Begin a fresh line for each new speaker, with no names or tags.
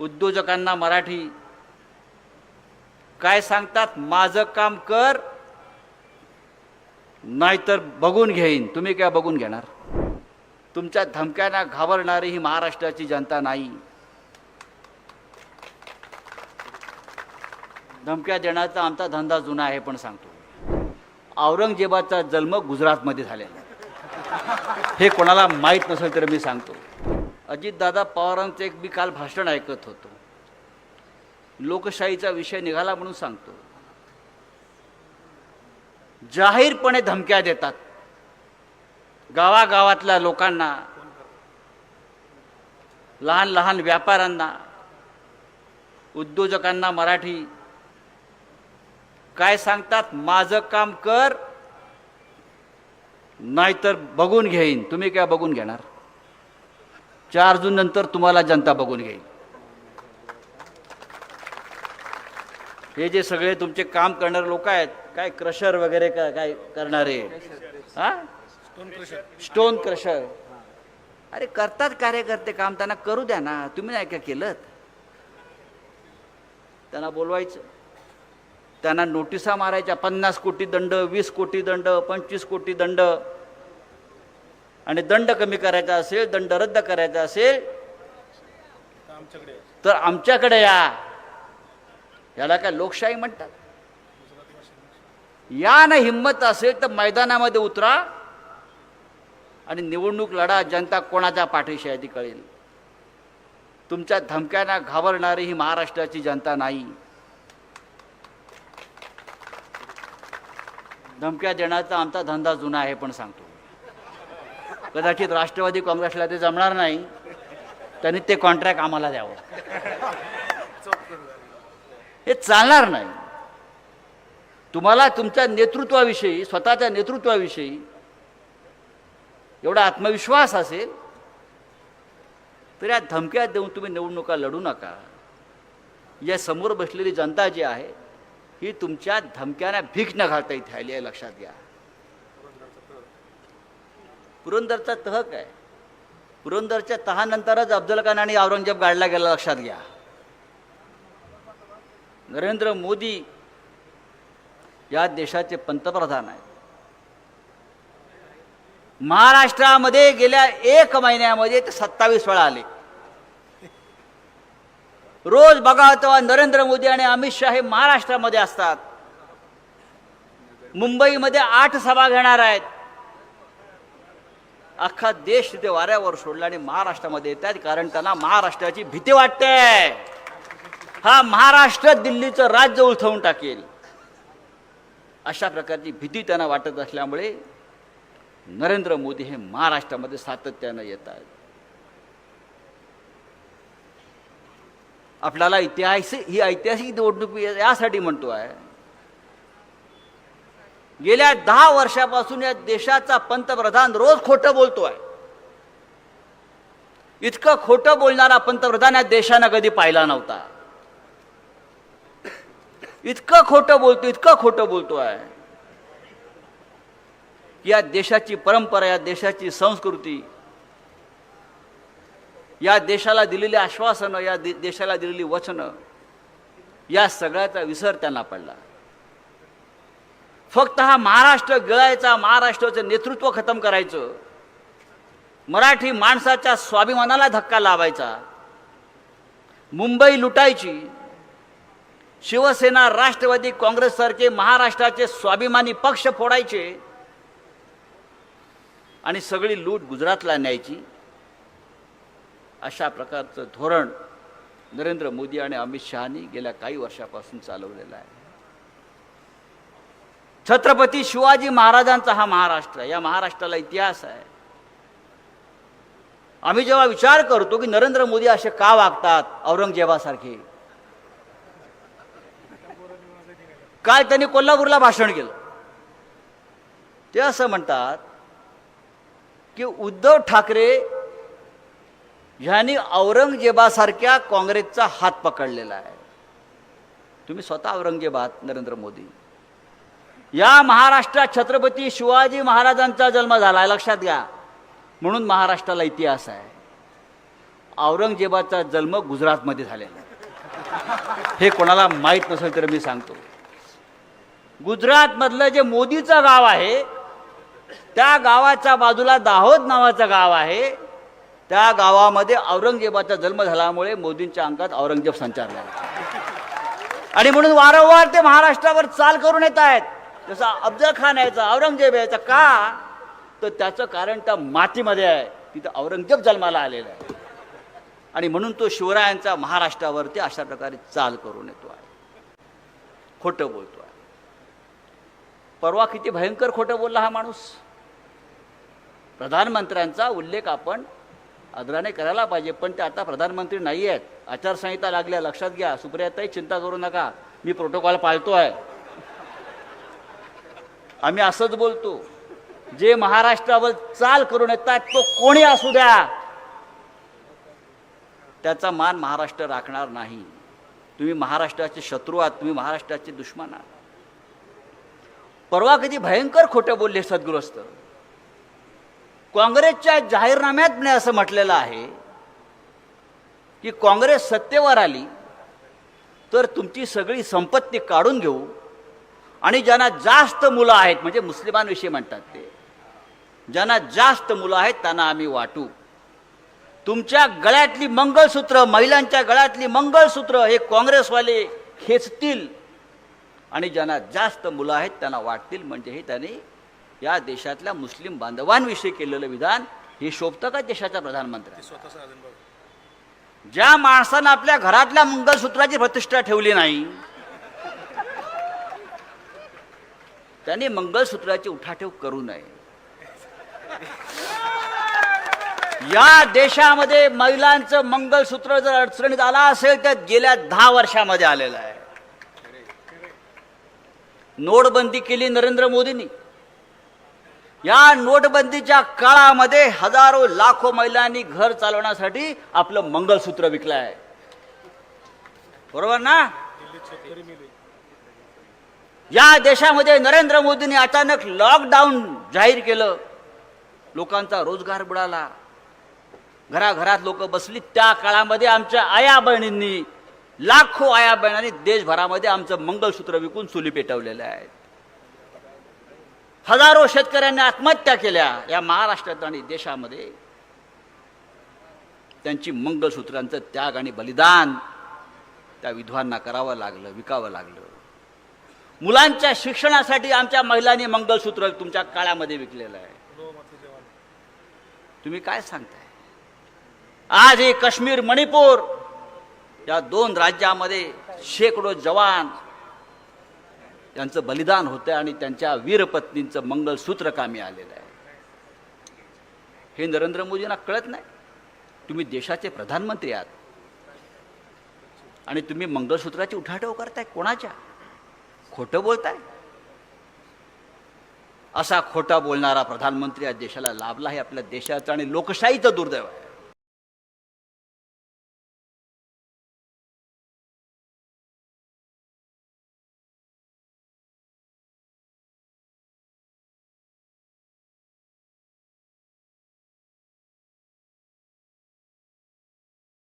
उद्योजकांना मराठी. काय सांगतात? माझं काम कर नाहीतर बघून घेईन. तुम्ही काय बघून घेणार? तुमच्या धमक्यांना घाबरणारी ही महाराष्ट्राची जनता नाही. धमक्या देण्याचा आमचा धंदा जुना आहे पण सांगतो. औरंगजेबाचा जन्म गुजरातमध्ये झालेला आहे. हे कोणाला माहीत नसेल तर मी सांगतो. अजितदादा पवारांचं एक मी काल भाषण ऐकत होतो. लोकशाहीचा विषय निघाला म्हणून सांगतो. जाहीरपणे धमक्या देतात. गावागावातल्या लोकांना लहान लहान व्यापाऱ्यांना उद्योजकांना मराठी. काय सांगतात? माझं काम कर नाहीतर बघून घेईन. तुम्ही काय बघून घेणार? चार जून नंतर तुम्हाला जनता बघून घेईल. हे जे सगळे तुमचे काम करणारे लोक आहेत काय क्रशर वगैरे काय करणारे? हा? स्टोन क्रशर अरे करतात कार्यकर्ते काम त्यांना करू द्या ना. तुम्ही नाही का केलं त्यांना बोलवायचं. त्यांना नोटिसा मारायच्या पन्नास कोटी दंड वीस कोटी दंड पंचवीस कोटी दंड. आणि दंड कमी करायचा असेल दंड रद्द करायचा असेल तर आमच्याकडे या. याला काय लोकशाही म्हणतात? या ना हिंमत असेल तर मैदानामध्ये उतरा आणि निवडणूक लढा जनता कोणाच्या पाठीशी आहे ती कळेल. तुमच्या धमक्यांना घाबरणारी ही महाराष्ट्राची जनता नाही. धमक्या देण्याचा आमचा धंदा जुना आहे पण सांगतो. कदाचित राष्ट्रवादी काँग्रेसला ते जमणार नाही. त्यांनी ते कॉन्ट्रॅक्ट आम्हाला द्यावं. हे चालणार नाही. तुम्हाला तुमच्या नेतृत्वाविषयी स्वतःच्या नेतृत्वाविषयी एवढा आत्मविश्वास असेल तर या धमक्या देऊन तुम्ही निवडणुका लढू नका. या समोर बसलेली जनता जी आहे ही तुमच्या धमक्यांना भीक न घालता इथे आली आहे लक्षात घ्या. पुरंदरचा तह काय पुरंदरच्या तहानंतरच अब्दुल खान आणि औरंगजेब गाडला गेला लक्षात घ्या. नरेंद्र मोदी या देशाचे पंतप्रधान आहेत. महाराष्ट्रामध्ये गेल्या एक महिन्यामध्ये ते सत्तावीस वेळा आले. रोज बघा तेव्हा नरेंद्र मोदी आणि अमित शहा हे महाराष्ट्रामध्ये असतात. मुंबईमध्ये आठ सभा घेणार आहेत. अख्खा देश तिथे वाऱ्यावर सोडला आणि महाराष्ट्रामध्ये येतात कारण त्यांना महाराष्ट्राची भीती वाटते. हा महाराष्ट्र दिल्लीचं राज्य उलथवून टाकेल. अशा प्रकारची भीती त्यांना वाटत असल्यामुळे नरेंद्र मोदी हे महाराष्ट्रामध्ये सातत्यानं येत आहेत आपल्याला इतिहास ही ऐतिहासिक निवडणूक यासाठी म्हणतो आहे गेल्या दहा वर्षापासून या देशाचा पंतप्रधान रोज खोटं बोलतो आहे इतकं खोटं बोलणारा पंतप्रधान या देशानं कधी पाहिला नव्हता. इतकं खोटं बोलतो इतकं खोटं बोलतो आहे या देशाची परंपरा या देशाची संस्कृती या देशाला दिलेली आश्वासनं या दे- देशाला दिलेली वचनं या सगळ्याचा विसर त्यांना पडला. फक्त हा महाराष्ट्र गळायचा महाराष्ट्राचं नेतृत्व खतम करायचं. मराठी माणसाच्या स्वाभिमानाला धक्का लावायचा. मुंबई लुटायची. शिवसेना राष्ट्रवादी काँग्रेससारखे महाराष्ट्राचे स्वाभिमानी पक्ष फोडायचे. आणि सगळी लूट गुजरातला न्यायची. अशा प्रकारचं धोरण नरेंद्र मोदी आणि अमित शहानी गेल्या काही वर्षापासून चालवलेलं आहे. छत्रपती शिवाजी महाराजांचा हा महाराष्ट्र या महाराष्ट्राला इतिहास आहे. आम्ही जेव्हा विचार करतो की नरेंद्र मोदी असे का वागतात औरंगजेबासारखे? काय त्यांनी कोल्हापूरला भाषण केलं. ते असं म्हणतात की उद्धव ठाकरे ह्यांनी औरंगजेबासारख्या काँग्रेसचा हात पकडलेला आहे. तुम्ही स्वतः औरंगजेबात नरेंद्र मोदी. या महाराष्ट्रात छत्रपती शिवाजी महाराजांचा जन्म झाला आहे लक्षात घ्या. म्हणून महाराष्ट्राला इतिहास आहे. औरंगजेबाचा जन्म गुजरातमध्ये झालेला हे कोणाला माहीत नसेल तर मी सांगतो. गुजरातमधलं जे मोदीचं गाव आहे त्या गावाच्या बाजूला दाहोद नावाचं गाव आहे. त्या गावामध्ये औरंगजेबाचा जन्म झाल्यामुळे मोदींच्या अंगात औरंगजेब संचारला आणि म्हणून वारंवार ते महाराष्ट्रावर चाल करून येत आहेत. जसा अफजल खान यायचा औरंगजेब यायचा का? तर त्याचं कारण त्या मातीमध्ये आहे. तिथं औरंगजेब जन्माला आलेला आहे. आणि म्हणून तो शिवरायांचा महाराष्ट्रावरती अशा प्रकारे चाल करून येतो आहे. खोटं बोलतो आहे. परवा किती भयंकर खोटं बोलला हा माणूस? प्रधानमंत्र्यांचा उल्लेख आपण आदराने करायला पाहिजे पण ते आता प्रधानमंत्री नाही आहेत. आचारसंहिता लागल्या लक्षात घ्या. सुप्रियाताही चिंता करू नका. मी प्रोटोकॉल पाळतो आहे आम्ही असंच बोलतो. जे महाराष्ट्रावर चाल करून येतात तो कोणी असू द्या. त्याचा मान महाराष्ट्र राखणार नाही. तुम्ही महाराष्ट्राचे शत्रू आहात तुम्ही महाराष्ट्राचे दुश्मन आहात. परवा कधी भयंकर खोटं बोलले सद्गृहस्थ. काँग्रेसच्या जाहीरनाम्यात मी असं म्हटलेलं आहे की काँग्रेस सत्तेवर आली तर तुमची सगळी संपत्ती काढून घेऊ. आणि ज्यांना जास्त मुलं आहेत म्हणजे मुस्लिमांविषयी म्हणतात ते ज्यांना जास्त मुलं आहेत त्यांना आम्ही वाटू. तुमच्या गळ्यातली मंगळसूत्र महिलांच्या गळ्यातली मंगळसूत्र हे काँग्रेसवाले खेचतील. आणि ज्यांना जास्त मुलं आहेत त्यांना वाटतील म्हणजे हे त्यांनी या देशातल्या मुस्लिम बांधवांविषयी केलेलं विधान हे शोभतं का देशाच्या प्रधानमंत्र्यांना? ज्या माणसानं आपल्या घरातल्या मंगळसूत्राची प्रतिष्ठा ठेवली नाही त्यांनी मंगळसूत्राची उठाठेव करू नये. या देशामध्ये महिलांचं मंगळसूत्र जर अडचणीत आला असेल तर गेल्या दहा वर्षामध्ये आलेलं आहे. नोटबंदी केली नरेंद्र मोदींनी. या नोटबंदीच्या काळामध्ये हजारो लाखो महिलांनी घर चालवण्यासाठी आपलं मंगळसूत्र विकलं आहे बरोबर ना? या देशामध्ये नरेंद्र मोदींनी अचानक लॉकडाऊन जाहीर केलं. लोकांचा रोजगार बुडाला. घराघरात लोक बसली. त्या काळामध्ये आमच्या आया बहिणींनी लाखो आया बहिणांनी देशभरामध्ये आमचं मंगळसूत्र विकून चुली पेटवलेलं आहे हजारो शेतकऱ्यांनी आत्महत्या केल्या या महाराष्ट्रात आणि देशामध्ये. त्यांची मंगळसूत्रांचं त्याग आणि बलिदान त्या विधवांना करावं लागलं विकावं लागलं. मुलांच्या शिक्षणासाठी आमच्या महिलांनी मंगलसूत्र तुमच्या काळामध्ये विकलेलं आहे. तुम्ही काय सांगताय? आज हे काश्मीर मणिपूर या दोन राज्यामध्ये शेकडो जवान त्यांचं बलिदान होतं आणि त्यांच्या वीरपत्नींचं मंगलसूत्र कामी आलेलं आहे. हे नरेंद्र मोदींना कळत नाही? तुम्ही देशाचे प्रधानमंत्री आहात. आणि तुम्ही मंगळसूत्राची उठाठेव करताय कोणाच्या? खोटं बोलताय? असा खोटा बोलणारा प्रधानमंत्री या देशाला लाभला हे आपल्या देशाचं आणि लोकशाहीचं दुर्दैव आहे.